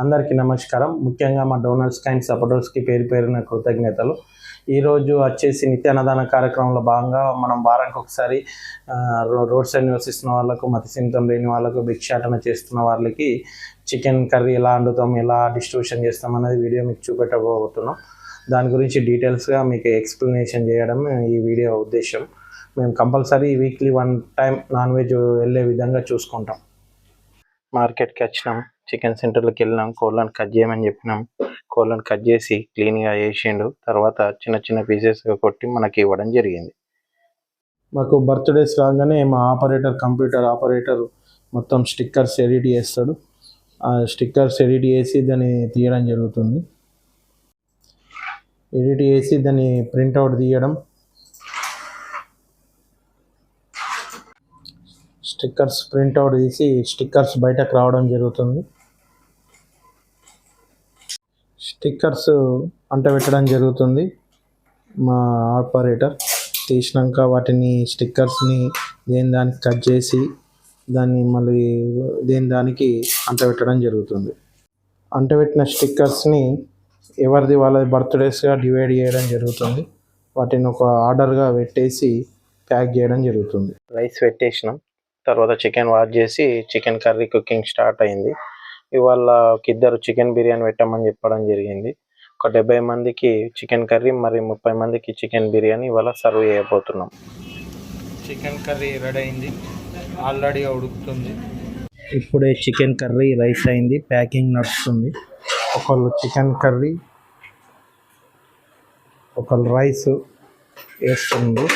అందరికీ నమస్కారం. ముఖ్యంగా మా డోనర్స్ అండ్ సపోర్టర్స్కి పేరు పేరున కృతజ్ఞతలు. ఈరోజు వచ్చేసి నిత్య అన్నదాన కార్యక్రమంలో భాగంగా మనం వారానికి ఒకసారి రోడ్ సైడ్ నివసిస్తున్న వాళ్ళకు మతిసీమితం లేని వాళ్ళకు భిక్షాటన చేస్తున్న వాళ్ళకి చికెన్ కర్రీ ఎలా వండుతాం ఎలా డిస్ట్రిబ్యూషన్ చేస్తాం అనేది వీడియో మీకు చూపెట్టబోతున్నాం. దాని గురించి డీటెయిల్స్గా మీకు ఎక్స్ప్లెనేషన్ చేయడం ఈ వీడియో ఉద్దేశం. మేము compulsory weekly one time non veg వెళ్ళే విధంగా చూసుకుంటాం. మార్కెట్కి వచ్చినాం. చికెన్ సెంటర్లోకి వెళ్ళినాం కోళ్ళని కట్ చేయమని చెప్పినాం. కోళ్ళని కట్ చేసి క్లీన్గా వేసిండు తర్వాత చిన్న చిన్న పీసెస్గా కొట్టి మనకి ఇవ్వడం జరిగింది. మాకు బర్త్డేస్ రాగానే మా ఆపరేటర్ కంప్యూటర్ ఆపరేటర్ మొత్తం స్టిక్కర్స్ ఎడిట్ చేస్తాడు. ఆ స్టిక్కర్స్ ఎడిట్ చేసి దాన్ని తీయడం జరుగుతుంది. ఎడిట్ చేసి దాన్ని ప్రింట్అవుట్ తీయడం. స్టిక్కర్స్ ప్రింట్అవుట్ తీసి స్టిక్కర్స్ బయటకు రావడం జరుగుతుంది. స్టిక్కర్స్ అంటబెట్టడం జరుగుతుంది. మా ఆపరేటర్ తీసినాక వాటిని స్టిక్కర్స్ని దేని దానికి కట్ చేసి దాన్ని మళ్ళీ దేని దానికి అంటబెట్టడం జరుగుతుంది. అంటబెట్టిన స్టిక్కర్స్ని ఎవరిది వాళ్ళ బర్త్డేస్గా డివైడ్ చేయడం జరుగుతుంది. వాటిని ఒక ఆర్డర్గా పెట్టేసి ప్యాక్ చేయడం జరుగుతుంది. రైస్ పెట్టేసినాం. తర్వాత చికెన్ వాష్ చేసి చికెన్ కర్రీ కుకింగ్ స్టార్ట్ అయింది. ఇవాళ ఒక ఇద్దరు చికెన్ బిర్యానీ పెట్టమని చెప్పడం జరిగింది. ఒక డెబ్బై మందికి చికెన్ కర్రీ మరి ముప్పై మందికి చికెన్ బిర్యానీ ఇవాళ సర్వ్ చేయబోతున్నాం. చికెన్ కర్రీ రెడీ అయింది. ఆల్రెడీ ఉడుకుతుంది. ఇప్పుడే చికెన్ కర్రీ రైస్ అయింది ప్యాకింగ్ నడుస్తుంది. ఒకళ్ళు చికెన్ కర్రీ ఒకళ్ళు రైస్ వేస్తుంది.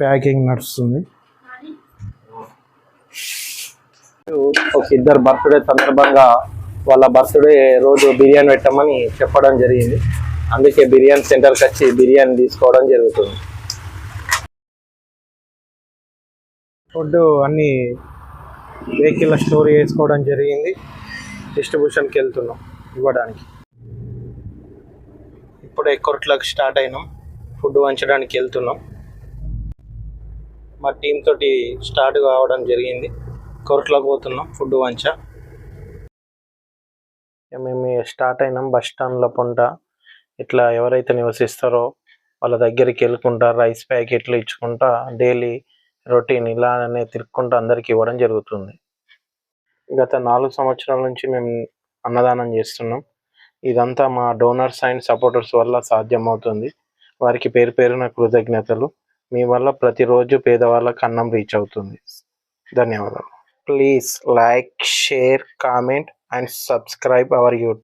ప్యాకింగ్ నడుస్తుంది. ఒక ఇద్దరు బర్త్డే సందర్భంగా వాళ్ళ బర్త్డే రోజు బిర్యానీ పెట్టమని చెప్పడం జరిగింది. అందుకే బిర్యానీ సెంటర్కి వచ్చి బిర్యానీ తీసుకోవడం జరుగుతుంది. ఫుడ్ అన్ని వెహికల్ స్టోర్ చేసుకోవడం జరిగింది. డిస్ట్రిబ్యూషన్కి వెళ్తున్నాం ఇవ్వడానికి. ఇప్పుడే కొరట్లకు స్టార్ట్ అయినాం. ఫుడ్ వంచడానికి వెళ్తున్నాం. మా టీం తోటి స్టార్ట్ కావడం జరిగింది. కొరట్లకు పోతున్నాం. ఫుడ్ వంచ. మేము స్టార్ట్ అయినాం బస్ స్టాండ్లో పొంట. ఇట్లా ఎవరైతే నివసిస్తారో వాళ్ళ దగ్గరికి వెళ్ళుకుంటా రైస్ ప్యాకెట్లు ఇచ్చుకుంటా డైలీ రొటీన్ ఇలానే తిరుక్కుంటా అందరికి ఇవ్వడం జరుగుతుంది. గత నాలుగు సంవత్సరాల నుంచి మేము అన్నదానం చేస్తున్నాం. ఇదంతా మా డోనర్స్ అండ్ సపోర్టర్స్ వల్ల సాధ్యమవుతుంది. వారికి పేరు పేరున కృతజ్ఞతలు. మీ వల్ల ప్రతిరోజు పేదవాళ్ళకు అన్నం రీచ్ అవుతుంది. ధన్యవాదాలు. please like share comment and subscribe our youtube